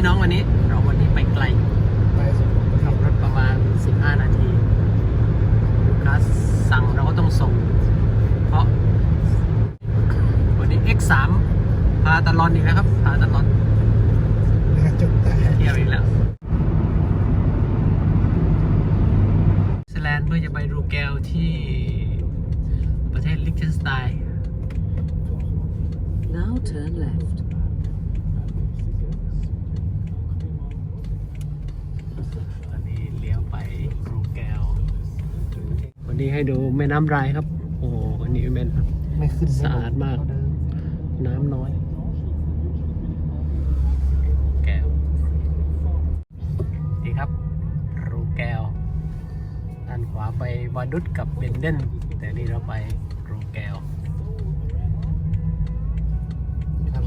พี่น้องวันนี้ เราวันนี้ไปไกลไปสุดขับรถประมาณ 15 นาทีลูกค้าสั่งเราก็ต้องส่ง เพราะ วันนี้ X3 พาตลอนอีกแล้วครับ พาตลอนนะครับจุดแต่เที่ยวอีกแล้วสวิตเซอร์แลนด์เพื่อจะไปรูแกลที่ประเทศลิกเทนสไตน์ Now turn left. ตอนนี้เลี้ยวไปรูแกลวั นนี้ให้ดูแม่น้ำรายครับ โอ้โหวันนี้แม่น้ไม่ขึ้นสะอาดมากำน้ำน้อย แก้วนี่ครับ รูแก้ว ด้านขวาไปวาดุดกับเบนเดนแต่นี่เราไปรูแก้ว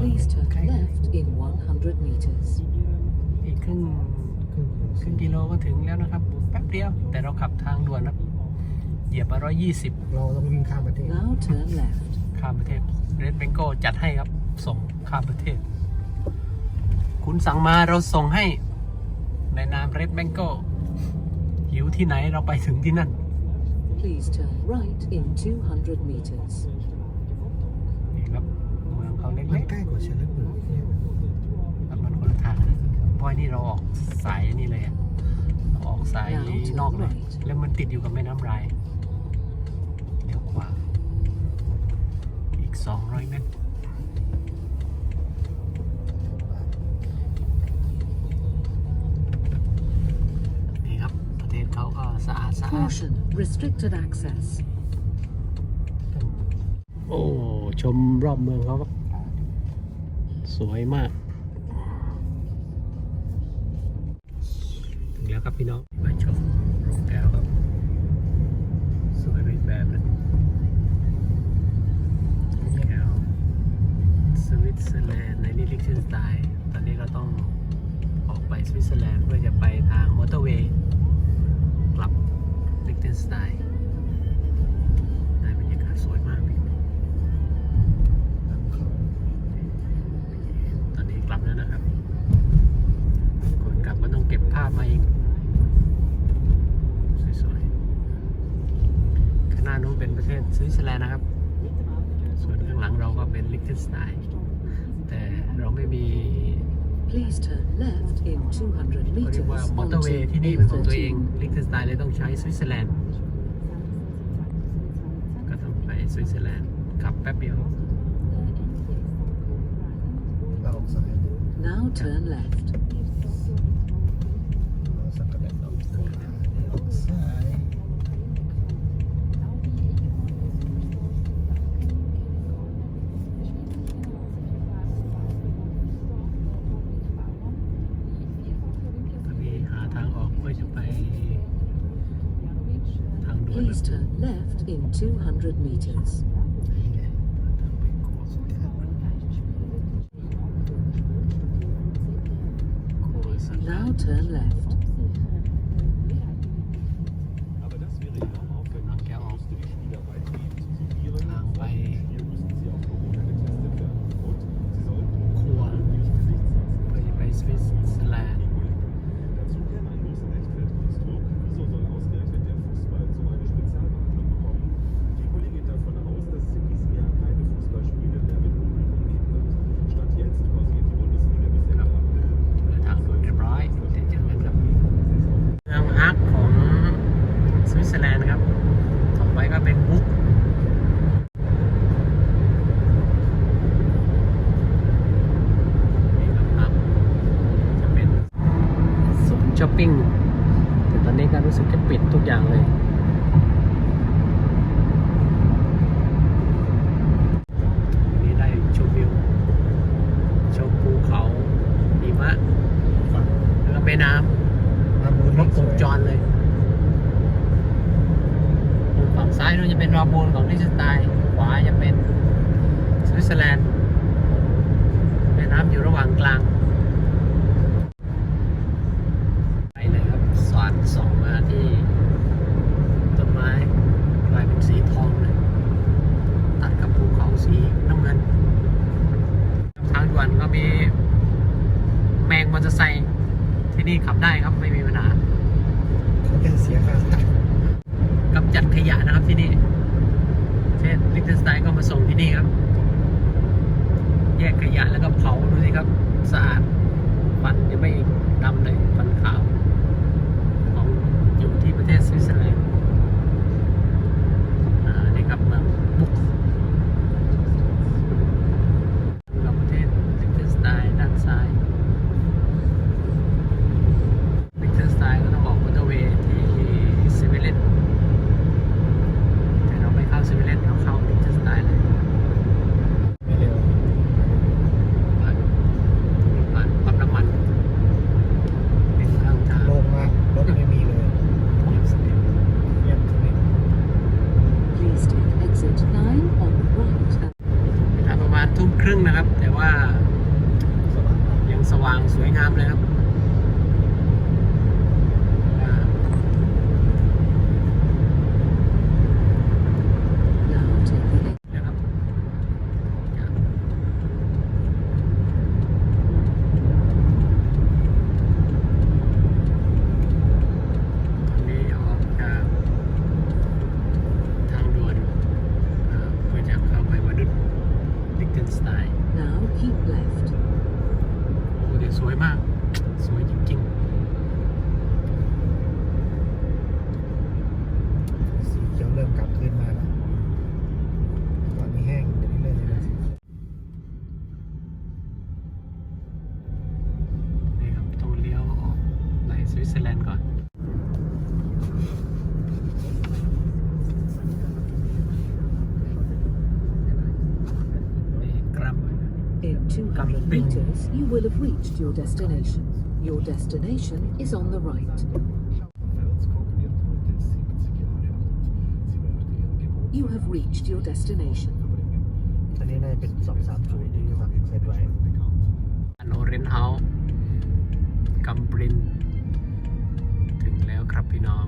Please turn left in 100 meters. อีกครึ่งครึ่งกิโลก็ถึงแล้วนะครับ แป๊บเดียว แต่เราขับทางด่วนครับ เหยียบมาร้อยยี่สิบเราต้องวิ่งข้ามประเทศ Now turn left. ข้ามประเทศเรดเบงโกจัดให้ครับ ส่งข้ามประเทศ คุณสั่งมาเราส่งให้ ในนามเรดเบงโกหิวที่ไหนเราไปถึงที่นั่น Please turn right in 200 meters. นี่ครับเมืองเขามัเล็นกใกล้กว่าเชลเลนเบิร์กเนี่ยๆครับมันคนละทางนะเพราะไอ้นี่เราออกสายนี่เลยอะเราออกสายนอกเลย แล้วมันติดอยู่กับแม่น้ำรายเลี้ยวขวา อีก 200 เมตร นี่ครับ ประเทศเขาก็สะอาดสะอาด Caution, restricted access. โอ้ ชมรอบเมืองเขาครับ สวยมาก ถึงแล้วครับพี่น้อง มาชมโรงแก้วครับ สวยไปอีกแบบเลยแก้วส วิตเซอร์แลนด์ในนี่ลิกเชนสไตน์ตอนนี้เราต้องออกไปสวิตเซอร์แลนด์เพื่อจะไปทางมอเตอร์เวย์กลับลิกเชนสไตน์ได้บรรยากาศสวยมากพี่ตอนนี้กลับแล้วนะครับ ก่อนกลับก็ต้องเก็บภาพมาอีกสวยๆข้างหน้านู้นเป็นประเทศสวิตเซอร์แลนด์นะครับ ส่วนข้างหลังเราก็เป็น ลิกเทนสไตน์แต่เราไม่มี Please turn left in 200เขาเรีย meters กว่ามอเตอ onto ร์เวย์ที่นี่เป็นของตัวเอง A13. ลิกเทนสไตน์เลยต้องใช้สวิตเซอร์แลนด์ก็ต้องไปสวิตเซอร์แลนด์กลับแป๊บเดียวเราออกซ้าย Now turn left. in 200 meters. Now turn left. รู้สึกจะปิดทุกอย่างเลย นี่ได้ชมวิว ชมภูเขาหิมะ แล้วก็แม่น้มาบูำครบวงจรเลย ฝั่งซ้ายนู้นจะเป็นราบูนของลิชสไตน์ขวาจะเป็นสวิตเซอร์แลนด์ แม่น้ำอยู่ระหว่างกลางไปเลยครับสอดส่องมาที่ต้นไม้กลายเป็นสีทองเลย ตัดกับภูเขาสีน้ำเงิน ทางด่วนก็มีแมงมอเตอร์ไซค์ ที่นี่ขับได้ครับไม่มีปัญหาเขาแค่เสียค่าถ่ายกำจัดขยะนะครับที่นี่ประเทศลิกเทนสไตน์ก็มาส่งที่นี่ครับ แยกขยะแล้วก็เผาดูสิครับสะอาดฟันยังไม่ดำเลยฟันขาว ของอยู่ที่ประเทศสวิตเซอร์แลนด์อ่านี่ครับเมืองบุกกับประเทศลิกเทนสไตน์ด้านซ้ายลิกเทนสไตน์ก็ต้องออกมอเตอร์เวย์ที่สวิเลนแต่เราไม่เข้าสวิเลนเราเข้าลิกเทนสไตน์เลย ไม่เร็ว ผ่านผ่านปั๊มน้ำมันเป็นข้างทาง ลงมารถไม่มีเลย เงียบสนิท เงียบสนิท Please take exit 9 on the right and เวลาประมาณทุ่มครึ่งนะครับ แต่ ว่ายังสว่างสวยงามเลยครับ In 200 Camping. meters, you will have reached your destination. Your destination is on the right. You have reached your destination. ตอนนี้น่าจะเป็นสองสามจุดที่สั่งเซตไว้ อันโอเรนเฮาส์กัมบริน ถึงแล้วครับพี่น้อง